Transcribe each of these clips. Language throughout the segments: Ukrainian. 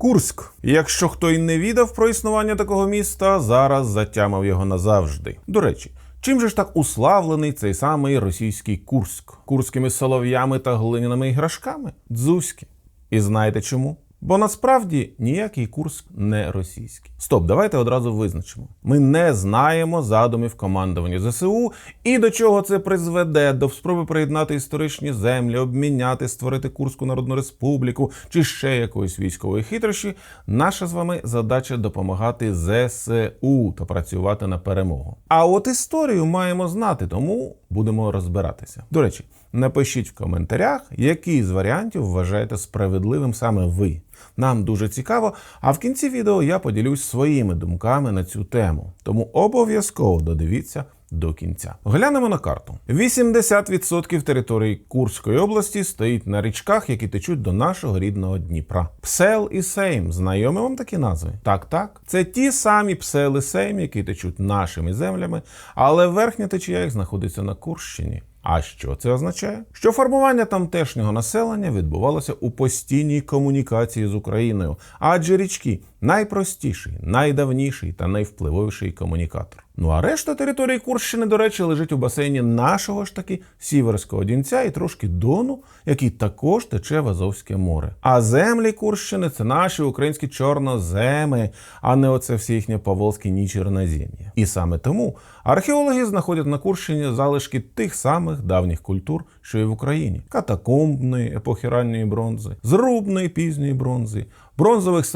Курськ. Якщо хто й не відав про існування такого міста, зараз затямив його назавжди. До речі. Чим же ж так уславлений цей самий російський Курськ? Курськими солов'ями та глиняними іграшками? Дзузьки. І знаєте чому? Бо насправді ніякий Курск не російський. Стоп, давайте одразу визначимо. Ми не знаємо задумів командування ЗСУ і до чого це призведе до спроби приєднати історичні землі, обміняти, створити Курську Народну Республіку чи ще якоїсь військової хитрощі. Наша з вами задача допомагати ЗСУ та працювати на перемогу. А от історію маємо знати, тому будемо розбиратися. До речі, напишіть в коментарях, який з варіантів вважаєте справедливим саме ви. Нам дуже цікаво. А в кінці відео я поділюсь своїми думками на цю тему. Тому обов'язково додивіться до кінця. Глянемо на карту. 80% території Курської області стоїть на річках, які течуть до нашого рідного Дніпра. Псел і Сейм. Знайомі вам такі назви? Так, так. Це ті самі Псел і Сейм, які течуть нашими землями, але верхня течія їх знаходиться на Курщині. А що це означає? Що формування тамтешнього населення відбувалося у постійній комунікації з Україною, адже річки найпростіший, найдавніший та найвпливовіший комунікатор. Ну а решта території Курщини, до речі, лежить у басейні нашого ж таки Сіверського Дінця і трошки Дону, який також тече в Азовське море. А землі Курщини це наші українські чорноземи, а не оце всі їхнє поволзьке нічернозем'я. І саме тому археологи знаходять на Курщині залишки тих самих давніх культур, що й в Україні: катакомбної епохи ранньої бронзи, зрубної пізньої бронзи. Бронзових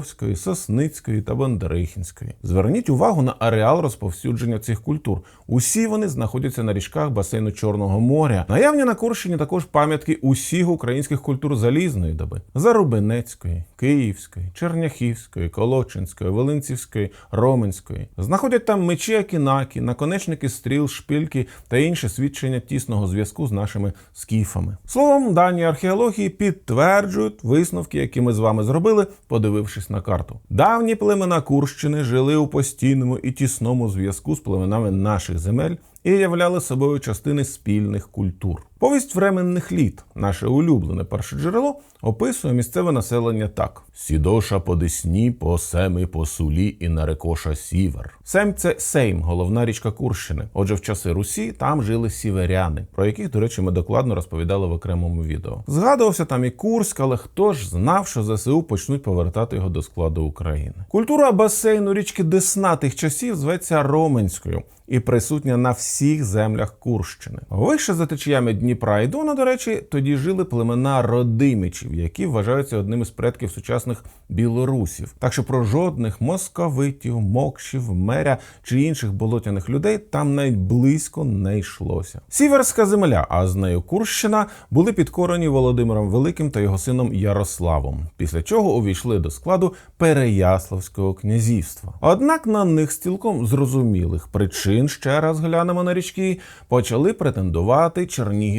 середньодніпровської, Сосницької та Бондарихінської. Зверніть увагу на ареал розповсюдження цих культур. Усі вони знаходяться на річках басейну Чорного моря. Наявні на Курщині також пам'ятки усіх українських культур залізної доби: Зарубинецької, Київської, Черняхівської, Колочинської, Волинцівської, Роменської. Знаходять там мечі Акінакі, наконечники стріл, шпильки та інше свідчення тісного зв'язку з нашими скіфами. Словом, дані археології підтверджують висновки, які ми з вами зробили, подивившись на карту. Давні племена Курщини жили у постійному і тісному зв'язку з племенами наших земель і являли собою частини спільних культур. Повість временних літ, наше улюблене перше джерело, описує місцеве населення так: Сідоша по Десні, по Семи, по Сулі і нарекоша Сівер. Сем це Сейм, головна річка Курщини. Отже, в часи Русі там жили сіверяни, про яких, до речі, ми докладно розповідали в окремому відео. Згадувався там і Курськ, але хто ж знав, що ЗСУ почнуть повертати його до складу України? Культура басейну річки Десна тих часів зветься Роменською. І присутня на всіх землях Курщини. Вище за течіями Дніпра і Дона, до речі, тоді жили племена родимичів, які вважаються одним із предків сучасних білорусів. Так що про жодних московитів, мокшів, меря чи інших болотяних людей там навіть близько не йшлося. Сіверська земля, а з нею Курщина, були підкорені Володимиром Великим та його сином Ярославом, після чого увійшли до складу Переяславського князівства. Однак на них з цілком зрозумілих причин ще раз глянемо на річки, почали претендувати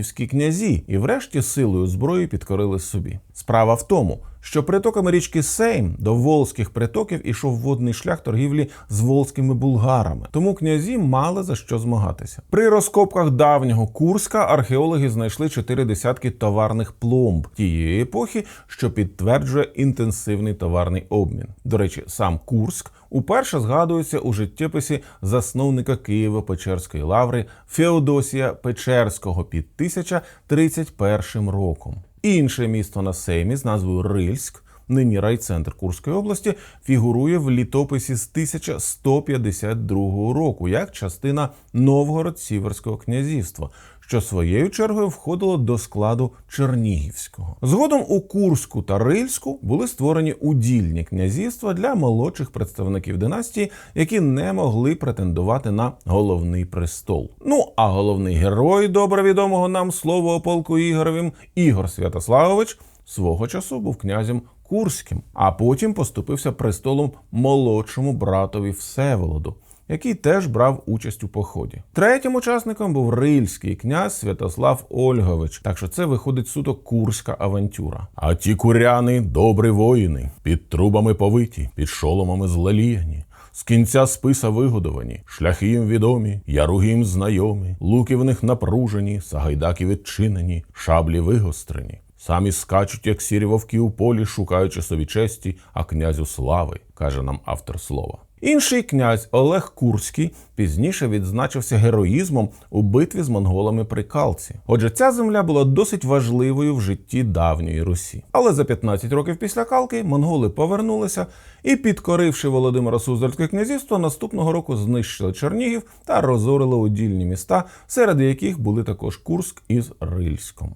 чернігівські князі і, врешті, силою зброї підкорили собі. Справа в тому, що притоками річки Сейм до волзьких притоків ішов водний шлях торгівлі з волзькими булгарами, тому князі мали за що змагатися. При розкопках давнього Курська археологи знайшли чотири десятки товарних пломб тієї епохи, що підтверджує інтенсивний товарний обмін. До речі, сам Курськ уперше згадується у життєписі засновника Києво-Печерської лаври Феодосія Печерського під 1031 роком. Інше місто на Сеймі з назвою Рильськ, нині райцентр Курської області, фігурує в літописі з 1152 року як частина Новгород-Сіверського князівства, що своєю чергою входило до складу Чернігівського. Згодом у Курську та Рильську були створені удільні князівства для молодших представників династії, які не могли претендувати на головний престол. Ну а головний герой добре відомого нам слово полку Ігоровим Ігор Святославович свого часу був князем Курським, а потім поступився престолом молодшому братові Всеволоду. Який теж брав участь у поході. Третім учасником був рильський князь Святослав Ольгович. Так що це виходить суто курська авантюра. А ті куряни добрі воїни, під трубами повиті, під шоломами злеліяні. З кінця списа вигодовані, шляхи їм відомі, яруги їм знайомі, луки в них напружені, сагайдаки відчинені, шаблі вигострені. Самі скачуть, як сірі вовки у полі, шукаючи собі честі, а князю слави, каже нам автор слова. Інший князь Олег Курський пізніше відзначився героїзмом у битві з монголами при Калці. Отже, ця земля була досить важливою в житті давньої Русі. Але за 15 років після Калки монголи повернулися і, підкоривши Володимира Суздальське князівство, наступного року знищили Чернігів та розорили удільні міста, серед яких були також Курськ із Рильськом.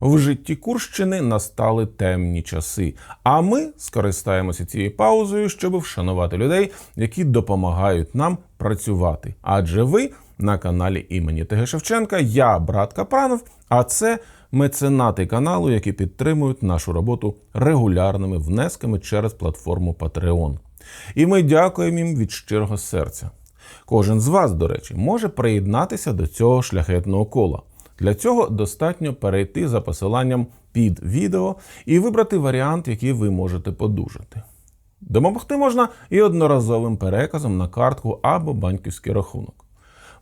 В житті Курщини настали темні часи, а ми скористаємося цією паузою, щоб вшанувати людей, які допомагають нам працювати. Адже ви на каналі імені ТГ Шевченка, я брат Капранов, а це меценати каналу, які підтримують нашу роботу регулярними внесками через платформу Patreon. І ми дякуємо їм від щирого серця. Кожен з вас, до речі, може приєднатися до цього шляхетного кола. Для цього достатньо перейти за посиланням під відео і вибрати варіант, який ви можете подужати. Допомогти можна і одноразовим переказом на картку або банківський рахунок.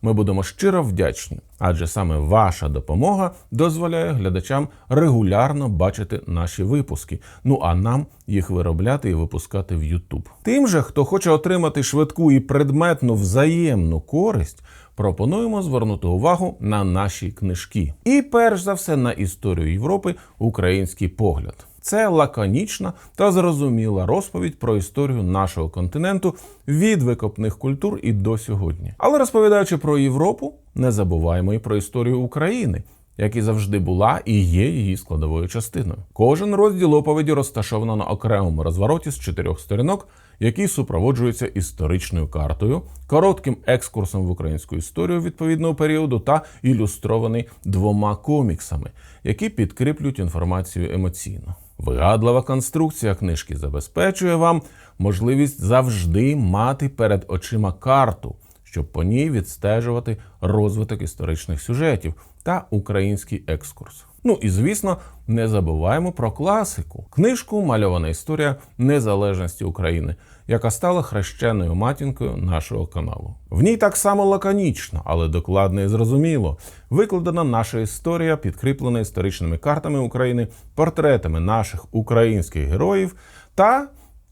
Ми будемо щиро вдячні, адже саме ваша допомога дозволяє глядачам регулярно бачити наші випуски, ну а нам їх виробляти і випускати в YouTube. Тим же, хто хоче отримати швидку і предметну взаємну користь, пропонуємо звернути увагу на наші книжки. І перш за все на історію Європи український погляд. Це лаконічна та зрозуміла розповідь про історію нашого континенту від викопних культур і до сьогодні. Але розповідаючи про Європу, не забуваємо і про історію України, як і завжди була і є її складовою частиною. Кожен розділ оповіді розташовано на окремому розвороті з чотирьох сторінок, який супроводжується історичною картою, коротким екскурсом в українську історію відповідного періоду та ілюстрований двома коміксами, які підкріплюють інформацію емоційно. Вигадлива конструкція книжки забезпечує вам можливість завжди мати перед очима карту, щоб по ній відстежувати розвиток історичних сюжетів та український екскурс. Ну і звісно, не забуваємо про класику книжку Мальована історія незалежності України, яка стала хрещеною матінкою нашого каналу. В ній так само лаконічно, але докладно і зрозуміло викладена наша історія, підкріплена історичними картами України, портретами наших українських героїв та.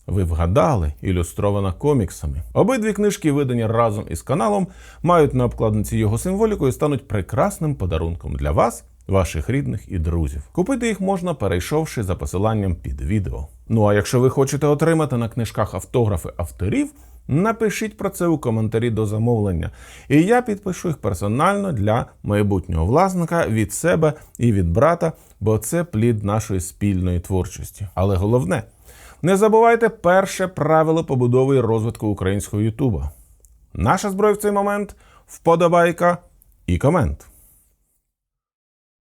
Ви вгадали, ілюстрована коміксами. Обидві книжки, видані разом із каналом, мають на обкладинці його символіку і стануть прекрасним подарунком для вас, ваших рідних і друзів. Купити їх можна, перейшовши за посиланням під відео. Ну а якщо ви хочете отримати на книжках автографи авторів, напишіть про це у коментарі до замовлення. І я підпишу їх персонально для майбутнього власника від себе і від брата, бо це плід нашої спільної творчості. Але головне. Не забувайте перше правило побудови і розвитку українського Ютуба. Наша зброя в цей момент вподобайка і комент.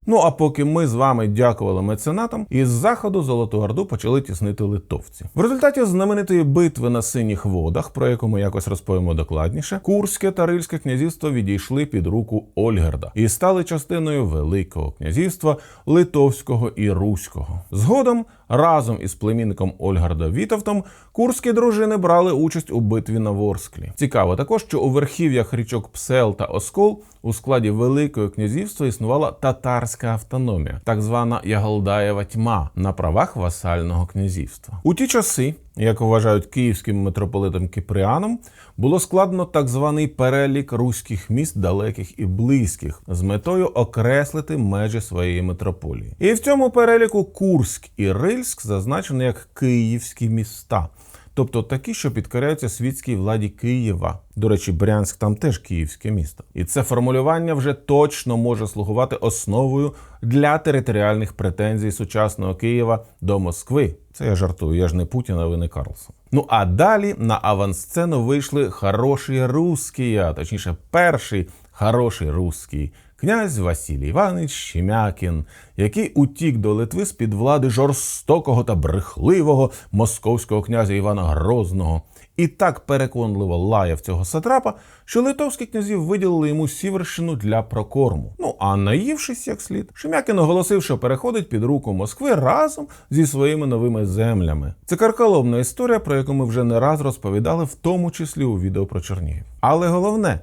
Ну а поки ми з вами дякували меценатам, із заходу Золоту Орду почали тіснити литовці. В результаті знаменитої битви на синіх водах, про яку ми якось розповімо докладніше, Курське та Рильське князівство відійшли під руку Ольгерда і стали частиною Великого князівства Литовського і Руського. Згодом разом із племінником Ольгарда Вітовтом курські дружини брали участь у битві на Ворсклі. Цікаво також, що у верхів'ях річок Псел та Оскол у складі Великого князівства існувала татарська автономія, так звана Ягалдаєва тьма на правах васального князівства. У ті часи, як вважають київським митрополитом Кіпріаном, було складено так званий перелік руських міст далеких і близьких з метою окреслити межі своєї митрополії. І в цьому переліку Курськ і Рильськ зазначені як київські міста. Тобто такі, що підкоряються світській владі Києва. До речі, Брянськ там теж київське місто. І це формулювання вже точно може слугувати основою для територіальних претензій сучасного Києва до Москви. Це я жартую, я ж не Путін, а ви не Карлсон. Ну а далі на авансцену вийшли хороші русські, а точніше, перший хороший русський князь Василій Іванович Щемякін, який утік до Литви з під влади жорстокого та брехливого московського князя Івана Грозного. І так переконливо лаяв цього сатрапа, що литовські князі виділили йому сіверщину для прокорму. Ну а наївшись як слід, Шемякін оголосив, що переходить під руку Москви разом зі своїми новими землями. Це карколомна історія, про яку ми вже не раз розповідали, в тому числі у відео про Чернігів. Але головне.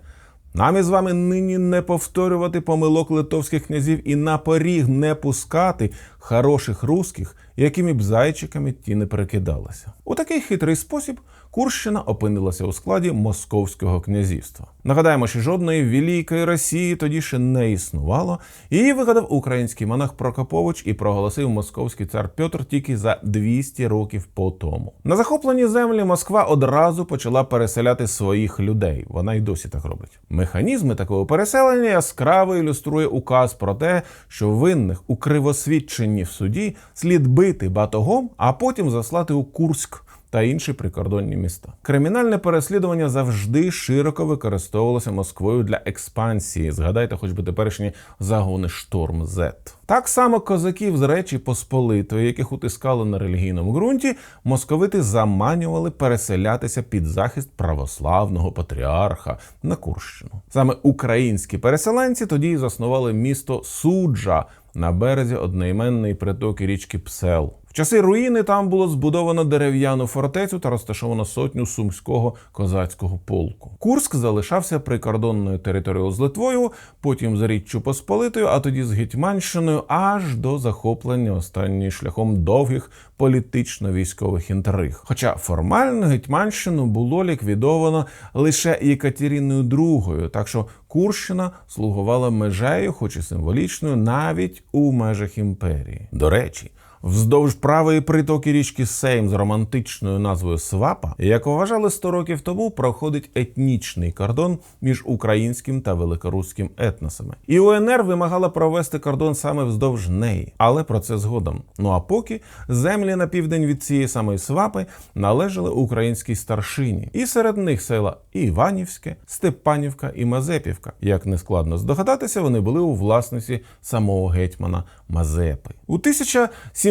Нам із вами нині не повторювати помилок литовських князів і на поріг не пускати хороших русських, якими б зайчиками ті не перекидалися. У такий хитрий спосіб Курщина опинилася у складі Московського князівства. Нагадаємо, що жодної великої Росії тоді ще не існувало. Її вигадав український монах Прокопович і проголосив московський цар Петр тільки за 200 років по тому. На захоплені землі Москва одразу почала переселяти своїх людей. Вона й досі так робить. Механізми такого переселення яскраво ілюструє указ про те, що винних у кривосвідченні в суді слід бити батогом, а потім заслати у Курськ та інші прикордонні міста. Кримінальне переслідування завжди широко використовувалося Москвою для експансії. Згадайте, хоч би теперішні загони Шторм З. Так само козаків з Речі Посполитої, яких утискали на релігійному ґрунті, московити заманювали переселятися під захист православного патріарха на Курщину. Саме українські переселенці тоді й заснували місто Суджа на березі одноіменної притоки річки Псел. Часи руїни там було збудовано дерев'яну фортецю та розташовано сотню сумського козацького полку. Курск залишався прикордонною територією з Литвою, потім з Річчю Посполитою, а тоді з Гетьманщиною, аж до захоплення останньої шляхом довгих політично-військових інтриг. Хоча формально Гетьманщину було ліквідовано лише Єкатеріною II, так що Курщина слугувала межею, хоч і символічною, навіть у межах імперії. До речі. Вздовж правої притоки річки Сейм з романтичною назвою Свапа, як вважали 100 років тому, проходить етнічний кордон між українським та великоруським етносами. І УНР вимагала провести кордон саме вздовж неї, але про це згодом. Ну а поки землі на південь від цієї самої Свапи належали українській старшині, і серед них села Іванівське, Степанівка і Мазепівка. Як не складно здогадатися, вони були у власності самого гетьмана Мазепи. У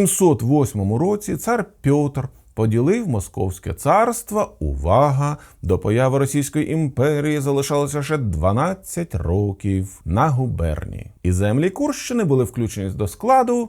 1708 році цар Пьотр поділив Московське царство. Увага! До появи Російської імперії залишалося ще 12 років на губернії. І землі Курщини були включені до складу.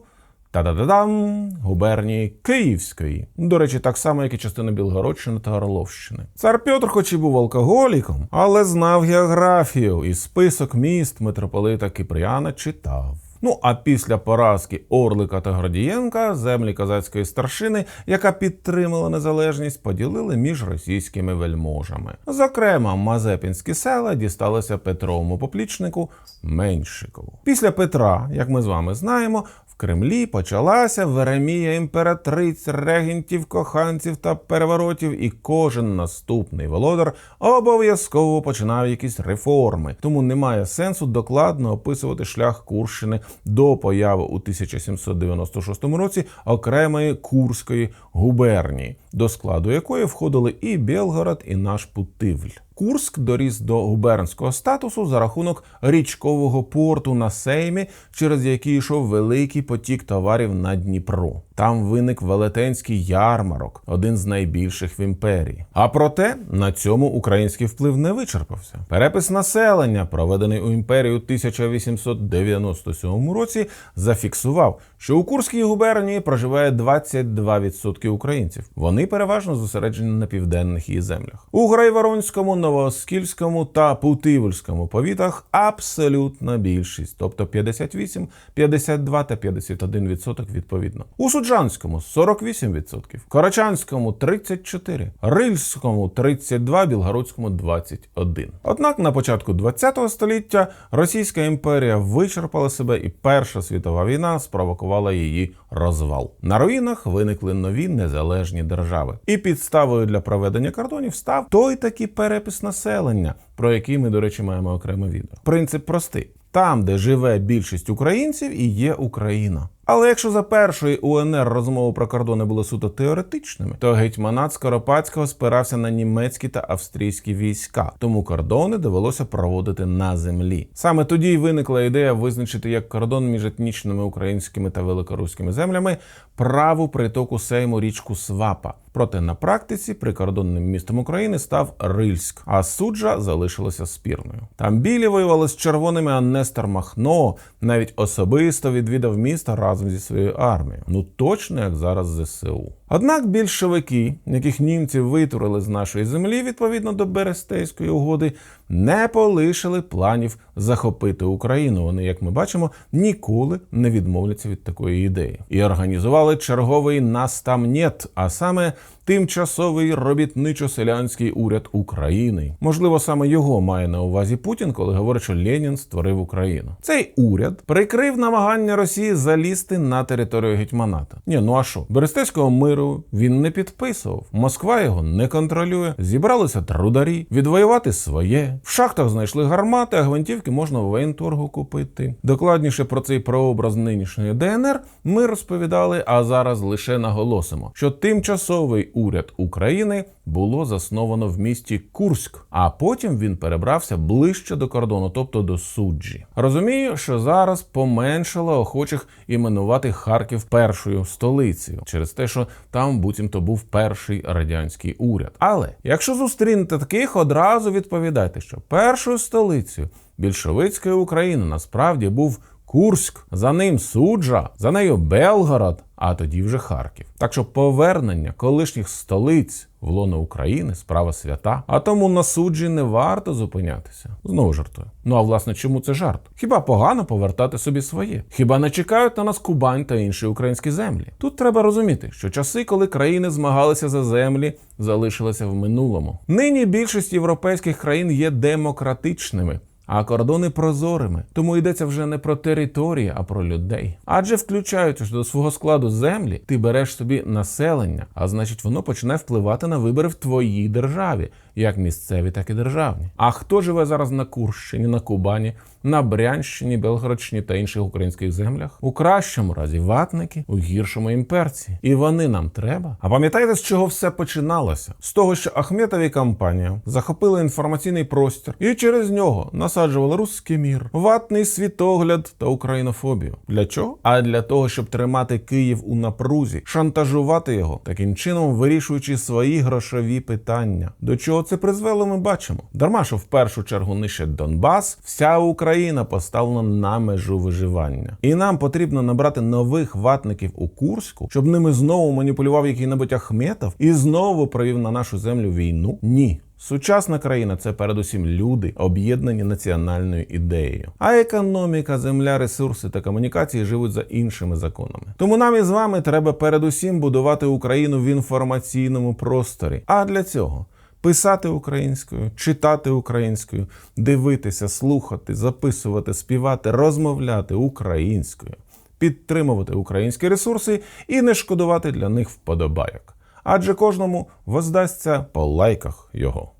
Та-да-да-дам! губернії Київської. До речі, так само, як і частина Білгородщини та Орловщини. Цар Петр, хоч і був алкоголіком, але знав географію і список міст митрополита Кипріана читав. Ну а після поразки Орлика та Гордієнка землі козацької старшини, яка підтримала незалежність, поділили між російськими вельможами. Зокрема, Мазепінські села дісталися Петровому поплічнику Меншикову. Після Петра, як ми з вами знаємо, в Кремлі почалася веремія імператриць, регентів, коханців та переворотів, і кожен наступний володар обов'язково починав якісь реформи. Тому немає сенсу докладно описувати шлях Курщини до появи у 1796 році окремої Курської губернії, до складу якої входили і Белгород, і наш Путивль. Курск доріс до губернського статусу за рахунок річкового порту на Сеймі, через який йшов великий потік товарів на Дніпро. Там виник велетенський ярмарок, один з найбільших в імперії. А проте на цьому український вплив не вичерпався. Перепис населення, проведений у імперії у 1897 році, зафіксував, що у Курській губернії проживає 22% українців. Вони переважно зосереджені на південних її землях. У Грайворонському, Новооскільському та Путивльському повітах абсолютна більшість, тобто 58, 52 та 51% відповідно. У Суджанському 48%, Корочанському 34%, Рильському 32%, Білгородському 21%. Однак на початку ХХ століття Російська імперія вичерпала себе, і Перша світова війна спровокувала її розвал. На руїнах виникли нові незалежні держави. І підставою для проведення кордонів став той такий перепис населення, про який ми, до речі, маємо окреме відео. Принцип простий: там, де живе більшість українців, і є Україна. Але якщо за першої УНР розмови про кордони були суто теоретичними, то гетьманат Скоропадського спирався на німецькі та австрійські війська, тому кордони довелося проводити на землі. Саме тоді й виникла ідея визначити як кордон між етнічними українськими та великоруськими землями праву притоку Сейму річку Свапа. Проте на практиці прикордонним містом України став Рильськ, а суджа залишилася спірною. Там білі воювали з червоними, а Нестор Махно навіть особисто відвідав місто разом зі своєю армією. Ну точно як зараз ЗСУ. Однак більшовики, яких німці витурили з нашої землі відповідно до Берестейської угоди, не полишили планів захопити Україну. Вони, як ми бачимо, ніколи не відмовляться від такої ідеї і організували черговий нас там нєт, а саме тимчасовий робітничо-селянський уряд України. Можливо, саме його має на увазі Путін, коли говорить, що Ленін створив Україну. Цей уряд прикрив намагання Росії залізти на територію гетьманата. Ні, ну а що? Берестейського миру він не підписував. Москва його не контролює. Зібралися трударі, відвоювати своє. В шахтах знайшли гармати, а гвинтівки можна в воєнторгу купити. Докладніше про цей прообраз нинішньої ДНР ми розповідали, а зараз лише наголосимо, що тимчасовий уряд України було засновано в місті Курськ, а потім він перебрався ближче до кордону, тобто до суджі. Розумію, що зараз поменшало охочих іменувати Харків першою столицею через те, що там буцімто був перший радянський уряд. Але якщо зустрінете таких, одразу відповідайте, що першою столицею більшовицької України насправді був Курськ, за ним суджа, за нею Белгород, а тоді вже Харків. Так що повернення колишніх столиць в лоно України справа свята, а тому на суджі не варто зупинятися. Знову жартую. Ну а власне, чому це жарт? Хіба погано повертати собі своє? Хіба не чекають на нас Кубань та інші українські землі? Тут треба розуміти, що часи, коли країни змагалися за землі, залишилися в минулому. Нині більшість європейських країн є демократичними. А кордони прозорими, тому йдеться вже не про території, а про людей. Адже включаючи до свого складу землі, ти береш собі населення, а значить, воно почне впливати на вибори в твоїй державі, як місцеві, так і державні. А хто живе зараз на Курщині, на Кубані, на Брянщині, Белгородщині та інших українських землях? У кращому разі ватники, у гіршому імперці. І вони нам треба. А пам'ятаєте, з чого все починалося? З того, що Ахметові компанія захопила інформаційний простір і через нього насаджувала русський мір, ватний світогляд та українофобію. Для чого? А для того, щоб тримати Київ у напрузі, шантажувати його, таким чином вирішуючи свої грошові питання. До це призвело, ми бачимо. Дарма, що в першу чергу нищать Донбас, вся Україна поставлена на межу виживання. І нам потрібно набрати нових ватників у Курську, щоб ними знову маніпулював який-небудь Ахметов і знову провів на нашу землю війну? Ні. Сучасна країна це передусім люди, об'єднані національною ідеєю. А економіка, земля, ресурси та комунікації живуть за іншими законами. Тому нам із вами треба передусім будувати Україну в інформаційному просторі. А для цього писати українською, читати українською, дивитися, слухати, записувати, співати, розмовляти українською, підтримувати українські ресурси і не шкодувати для них вподобайок. Адже кожному воздасться по лайках його.